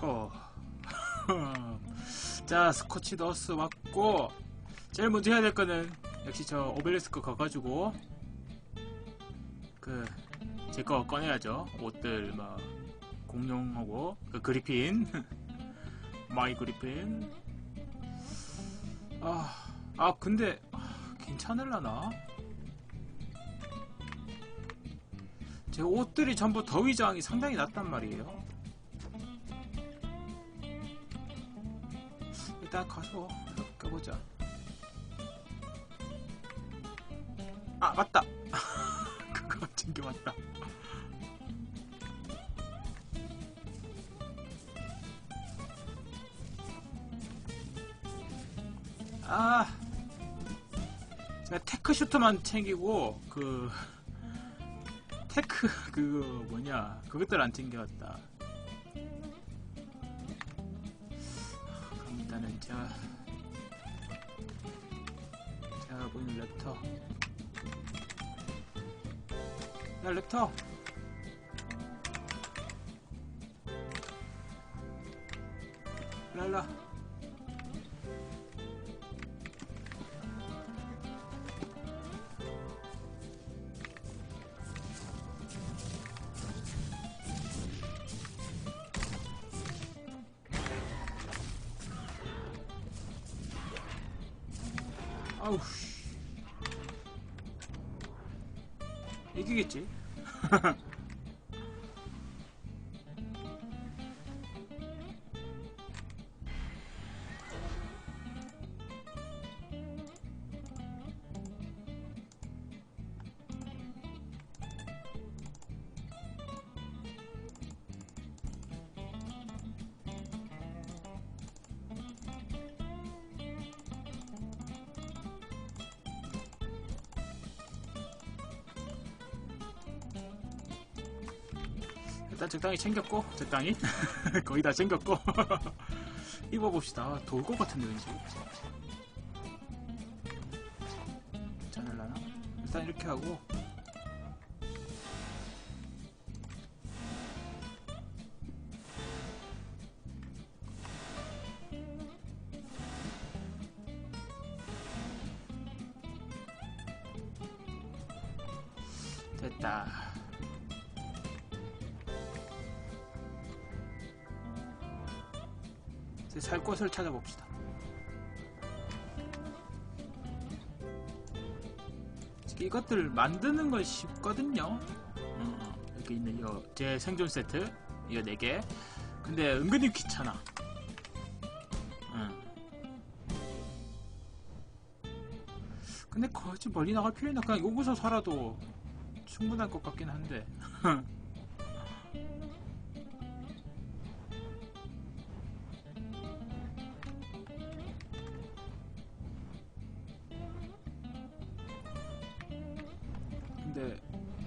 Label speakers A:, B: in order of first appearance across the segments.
A: 허. 자, 스코치 더스 왔고, 제일 먼저 해야 될 거는, 역시 저 오벨리스크 가가지고, 그, 제 거 꺼내야죠. 옷들, 막, 공룡하고, 그 그리핀. 마이 그리핀. 아, 아, 근데, 아, 괜찮을라나? 제 옷들이 전부 더위 저항이 상당히 낮단 말이에요. 일단 가서 가보자. 아 맞다. 그거 챙겨 왔다. 아, 제가 테크 슈트만 챙기고 그 테크 그거 뭐냐 그것들 안 챙겨왔다. 야 랩터 랄라 아우 씨. 이기겠지 일단 적당히 챙겼고 적당히. 거의 다 챙겼고. 입어봅시다. 돌것 같은데 왠지. 괜찮을라나? 일단 이렇게 하고. 됐다 살 곳을 찾아봅시다. 이것들 만드는 건 쉽거든요. 어, 여기 있는 요제 생존 세트 이거 4개. 근데 은근히 귀찮아. 응. 근데 거지 멀리 나갈 필요 있나? 그냥 여기서 살아도 충분할 것 같긴 한데.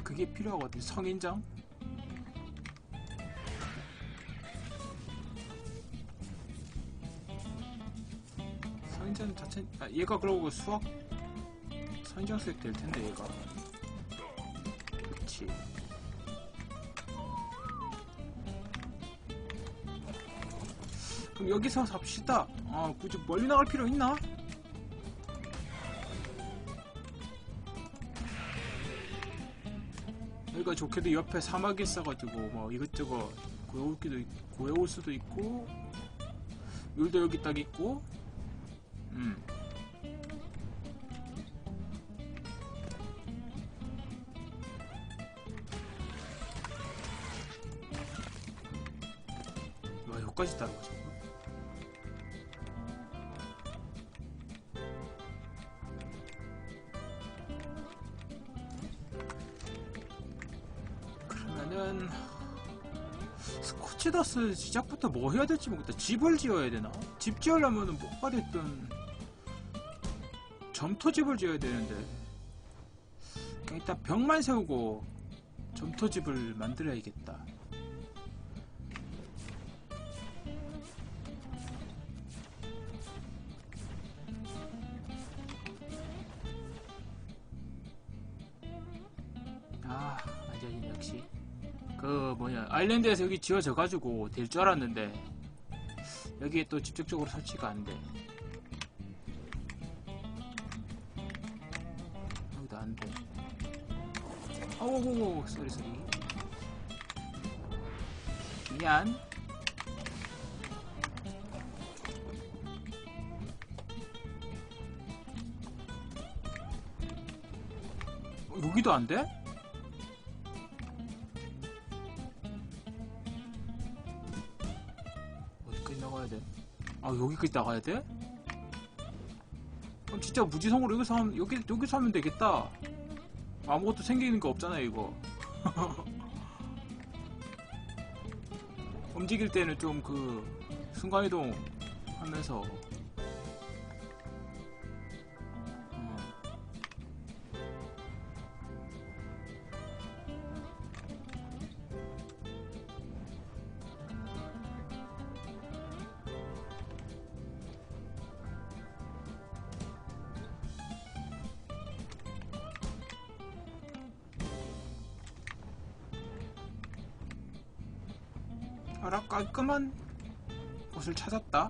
A: 그게 필요하거든. 성인정? 성인정 자체 아 얘가 그러고 수학 성인정색 될 텐데 얘가. 그치. 그럼 여기서 삽시다. 아 굳이 멀리 나갈 필요 있나? 좋게도 옆에 사막이 있어가지고 뭐 이것저것 구해올 기도 있- 구해올 수도 있고 물도 여기 딱 있고 음 와, 여기까지 따라가죠. 그러면은 스코치더스 시작부터 뭐 해야 될지 모르겠다. 집을 지어야 되나? 집 지으려면은 뭐가 됐든 점토집을 지어야 되는데 그냥 일단 벽만 세우고 점토집을 만들어야겠다. 아, 완전히 역시 그 뭐냐 아일랜드에서 여기 지어져 가지고 될 줄 알았는데 여기에 또 직접적으로 설치가 안 돼. 여기도 안 돼. 오오오 쏘리 쏘리. 미안. 어, 여기도 안 돼? 나가야 돼? 아 여기까지 나가야 돼? 그럼 진짜 무지성으로 여기서 하면 여기 여기서 하면 되겠다. 아무것도 생기는 거 없잖아요 이거. 움직일 때는 좀 그 순간이동 하면서 알아 깔끔한 곳을 찾았다.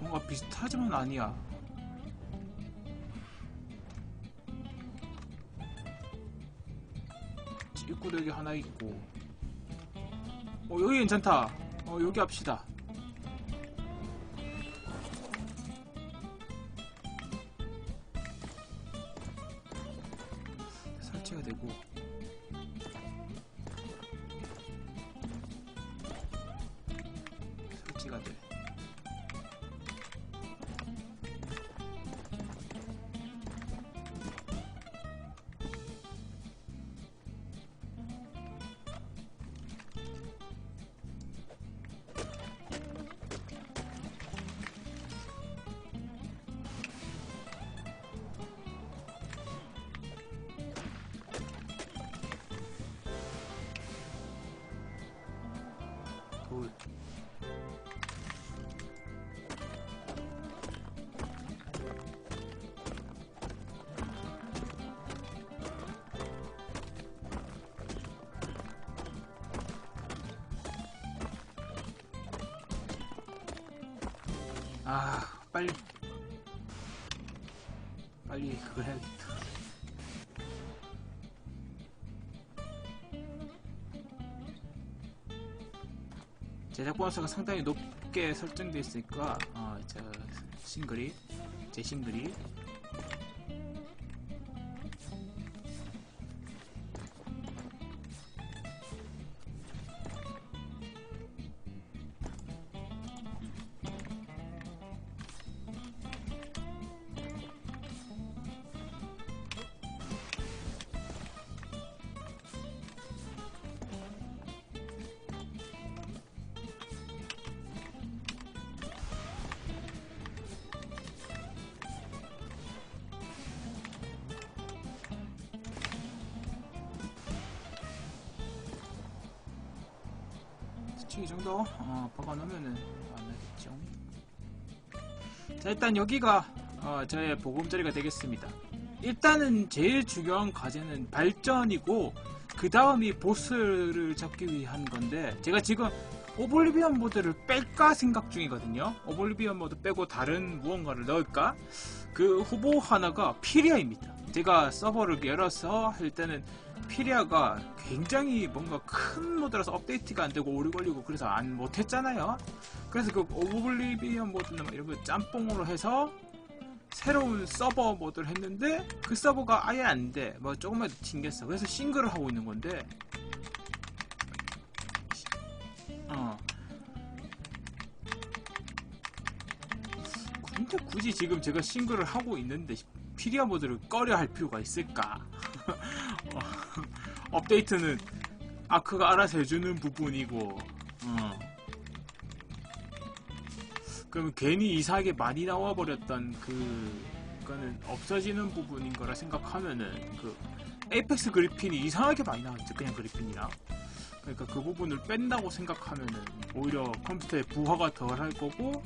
A: 뭔가 비슷하지만 아니야. 입구도 여기 하나 있고. 어 여기 괜찮다. 어 여기 합시다. 돌. 아, 빨리. 빨리 그거 해야겠다. 제작 보너스가 상당히 높게 설정되어 있으니까 어, 저 싱글이 제 싱글이 이 정도 어, 박아놓으면은 안 나겠죠. 자 일단 여기가 어, 저의 보금자리가 되겠습니다. 일단은 제일 중요한 과제는 발전이고 그 다음이 보스를 잡기 위한 건데 제가 지금 오블리비언 모드를 뺄까 생각 중이거든요. 오블리비언 모드 빼고 다른 무언가를 넣을까? 그 후보 하나가 피리아입니다. 제가 서버를 열어서 할 때는 피리아가 굉장히 뭔가 큰 모드라서 업데이트가 안 되고 오래 걸리고 그래서 안 못했잖아요. 그래서 그 오블리비언 모드나 막 이런 거 짬뽕으로 해서 새로운 서버 모드를 했는데 그 서버가 아예 안 돼. 뭐 조금만 더 튕겼어. 그래서 싱글을 하고 있는 건데. 어. 근데 굳이 지금 제가 싱글을 하고 있는데 피리아 모드를 꺼려 할 필요가 있을까? 어, 업데이트는 아크가 알아서 해주는 부분이고, 어. 그러면 괜히 이상하게 많이 나와버렸던 그, 그거는 없어지는 부분인 거라 생각하면은, 그, 에이펙스 그리핀이 이상하게 많이 나왔죠. 그냥 그리핀이랑. 그러니까 그 부분을 뺀다고 생각하면은, 오히려 컴퓨터에 부하가 덜할 거고,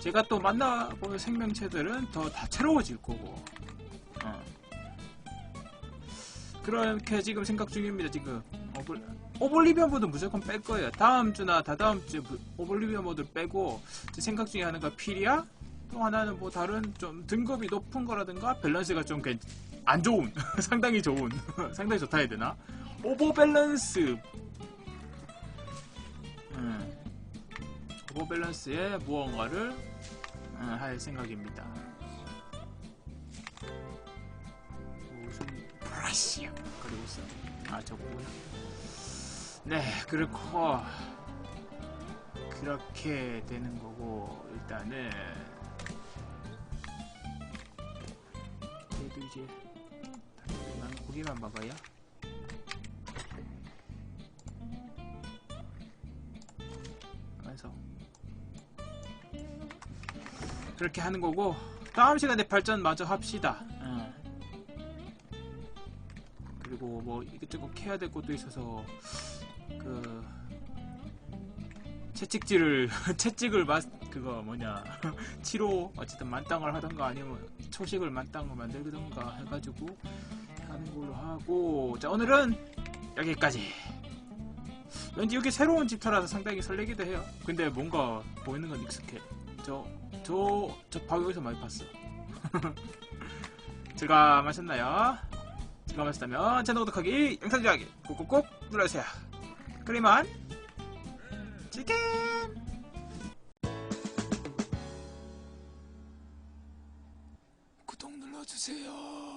A: 제가 또 만나보는 생명체들은 더 다채로워질 거고, 어. 그렇게 지금 생각 중입니다 지금. 오블, 오블리비언 모드 무조건 뺄 거예요. 다음 주나 다다음 무- 오블리비언 모드를 빼고 제 생각 중에 하나가 필이야? 또 하나는 뭐 다른 좀 등급이 높은 거라든가 밸런스가 좀 안 좋은 상당히 좋은 상당히 좋다 해야 되나? 오버 밸런스. 음, 오버 밸런스의 무언가를 음, 할 생각입니다 브라시야 그리고 있어 아 저거구나 네 그렇고. 그렇게 되는 거고 일단은. 그래도 이제 나는 고기만 먹어요? 그래서. 그렇게 하는 거고 다음 시간에 발전 마저 합시다 이것저것 해야 될 것도 있어서 그 채찍질을 채찍을 맛 그거 뭐냐 치로 어쨌든 만땅을 하던가 아니면 초식을 만땅을 만들던가 해가지고 하는 걸로 하고 자 오늘은 여기까지. 왠지 여기 새로운 집터라서 상당히 설레기도 해요. 근데 뭔가 보이는 건 익숙해. 저 저 저 바위에서 많이 봤어. 제가 마셨나요? 제가 마셨다면 채널 구독하기 영상 좋아하기 꼭꼭꼭 눌러주세요. 그리만 치킨! 구독 눌러주세요